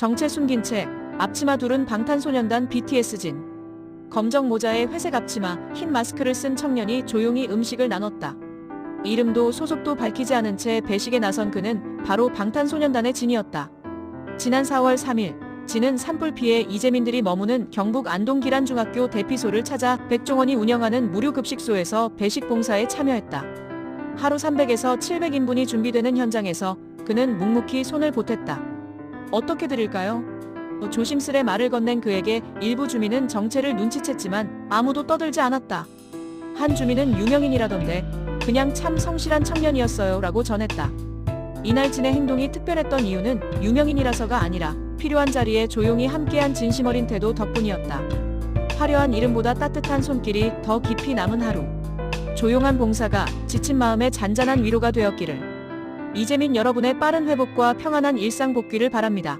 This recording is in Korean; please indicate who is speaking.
Speaker 1: 정체 숨긴 채 앞치마 둘은 방탄소년단 BTS 진. 검정 모자에 회색 앞치마, 흰 마스크를 쓴 청년이 조용히 음식을 나눴다. 이름도 소속도 밝히지 않은 채 배식에 나선 그는 바로 방탄소년단의 진이었다. 지난 4월 3일, 진은 산불 피해 이재민들이 머무는 경북 안동 기란 중학교 대피소를 찾아 백종원이 운영하는 무료 급식소에서 배식 봉사에 참여했다. 하루 300에서 700인분이 준비되는 현장에서 그는 묵묵히 손을 보탰다. 어떻게 드릴까요? 조심스레 말을 건넨 그에게 일부 주민은 정체를 눈치챘지만 아무도 떠들지 않았다. 한 주민은 유명인이라던데 그냥 참 성실한 청년이었어요 라고 전했다. 이날 진의 행동이 특별했던 이유는 유명인이라서가 아니라 필요한 자리에 조용히 함께한 진심 어린 태도 덕분이었다. 화려한 이름보다 따뜻한 손길이 더 깊이 남은 하루. 조용한 봉사가 지친 마음에 잔잔한 위로가 되었기를. 이재민 여러분의 빠른 회복과 평안한 일상 복귀를 바랍니다.